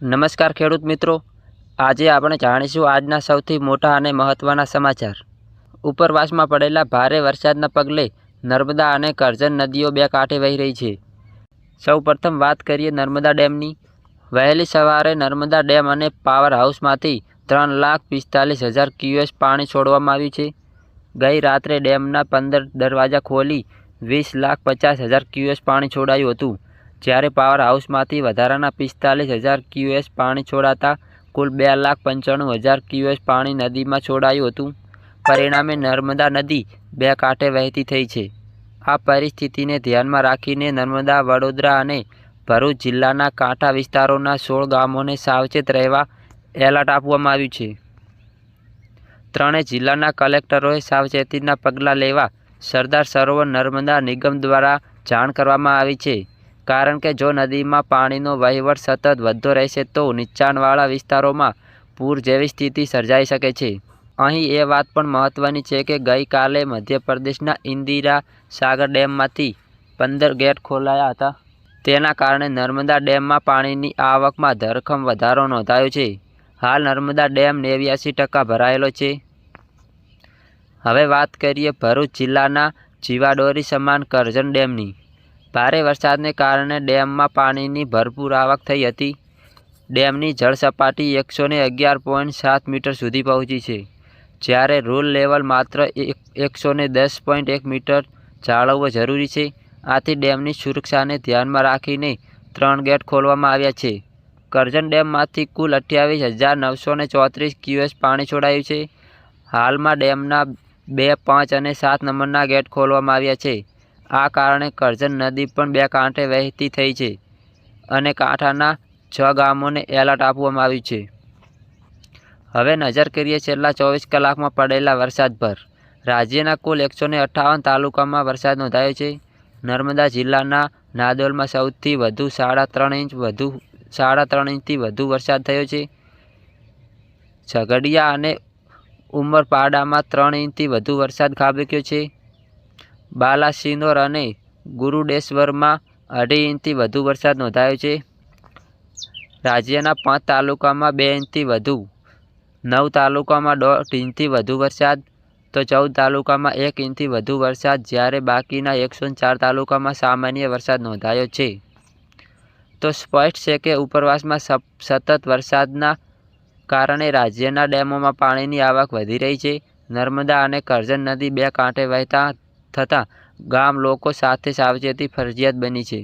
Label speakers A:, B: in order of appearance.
A: નમસ્કાર ખેડૂત મિત્રો. આજે આપણે જાણીશું આજના સૌથી મોટા અને મહત્ત્વના સમાચાર. ઉપરવાસમાં પડેલા ભારે વરસાદના પગલે નર્મદા અને કરજણ નદીઓ બે કાંઠે વહી રહી છે. સૌપ્રથમ વાત કરીએ નર્મદા ડેમની. વહેલી સવારે નર્મદા ડેમ અને પાવર હાઉસમાંથી ત્રણ લાખ પિસ્તાલીસ હજાર ક્યુએસ પાણી છોડવામાં આવ્યું છે. ગઈ રાત્રે ડેમના પંદર દરવાજા ખોલી વીસ લાખ પચાસ હજાર ક્યુએસ પાણી છોડાયું હતું. જ્યારે પાવર હાઉસમાંથી વધારાના પિસ્તાલીસ હજાર ક્યુએસ પાણી છોડાતા કુલ બે લાખ પંચાણું હજાર ક્યુએસ પાણી નદીમાં છોડાયું હતું. પરિણામે નર્મદા નદી બે કાંઠે વહેતી થઈ છે. આ પરિસ્થિતિને ધ્યાનમાં રાખીને નર્મદા, વડોદરા અને ભરૂચ જિલ્લાના કાંઠા વિસ્તારોના સોળ ગામોને સાવચેત રહેવા એલર્ટ આપવામાં આવ્યું છે. ત્રણેય જિલ્લાના કલેક્ટરોએ સાવચેતીના પગલાં લેવા સરદાર સરોવર નર્મદા નિગમ દ્વારા જાણ કરવામાં આવી છે. કારણ કે જો નદીમાં પાણીનો વહીવટ સતત વધતો રહેશે, તો નીચાણવાળા વિસ્તારોમાં પૂર જેવી સ્થિતિ સર્જાઈ શકે છે. અહીં એ વાત પણ મહત્ત્વની છે કે ગઈકાલે મધ્યપ્રદેશના ઇન્દિરા સાગર ડેમમાંથી પંદર ગેટ ખોલાયા હતા. તેના કારણે નર્મદા ડેમમાં પાણીની આવકમાં ધરખમ વધારો નોંધાયો છે. હાલ નર્મદા ડેમ નેવ્યાસી ટકા ભરાયેલો છે. હવે વાત કરીએ ભરૂચ જિલ્લાના જીવાડોરી સમાન કરજણ ડેમની. ભારે વરસાદને કારણે ડેમમાં પાણીની ભરપૂર આવક થઈ હતી. ડેમની જળસપાટી એકસો ને અગિયાર પોઈન્ટ સાત મીટર સુધી પહોંચી છે. જ્યારે રૂલ લેવલ માત્ર એક એકસો ને દસ પોઈન્ટ એક મીટર જાળવવો જરૂરી છે. આથી ડેમની સુરક્ષાને ધ્યાનમાં રાખીને ત્રણ ગેટ ખોલવામાં આવ્યા છે. કરજણ ડેમમાંથી કુલ અઠ્યાવીસ હજાર નવસો ને ચોત્રીસ ક્યુએસ પાણી છોડાયું છે. હાલમાં ડેમના બે, પાંચ અને સાત નંબરના ગેટ ખોલવામાં આવ્યા છે. આ કારણે કરજણ નદી પણ બે કાંઠે વહેતી થઈ છે અને કાંઠાના છ ગામોને એલર્ટ આપવામાં આવ્યું છે. હવે નજર કરીએ છેલ્લા ચોવીસ કલાકમાં પડેલા વરસાદ પર. રાજ્યના કુલ એકસો અઠ્ઠાવન તાલુકામાં વરસાદ નોંધાયો છે. નર્મદા જિલ્લાના નાદોલમાં સૌથી વધુ સાડા ત્રણ ઇંચ વધુ સાડા ત્રણ ઇંચથી વધુ વરસાદ થયો છે. ઝઘડિયા અને ઉમરપાડામાં ત્રણ ઇંચથી વધુ વરસાદ ખાબક્યો છે. બાલાસિનોર અને ગુરુડેશ્વરમાં અઢી ઇંચથી વધુ વરસાદ નોંધાયો છે. રાજ્યના પાંચ તાલુકામાં બે ઇંચથી વધુ, નવ તાલુકામાં દોઢ ઇંચથી વધુ વરસાદ, તો ચૌદ તાલુકામાં એક ઇંચથી વધુ વરસાદ, જ્યારે બાકીના એકસો ચાર તાલુકામાં સામાન્ય વરસાદ નોંધાયો છે. તો સ્પષ્ટ છે કે ઉપરવાસમાં સતત વરસાદના કારણે રાજ્યના ડેમોમાં પાણીની આવક વધી રહી છે. નર્મદા અને કરજણ નદી બે કાંઠે વહેતા થતાં ગામ લોકો સાથે સાવચેતી ફરજિયાત બની છે.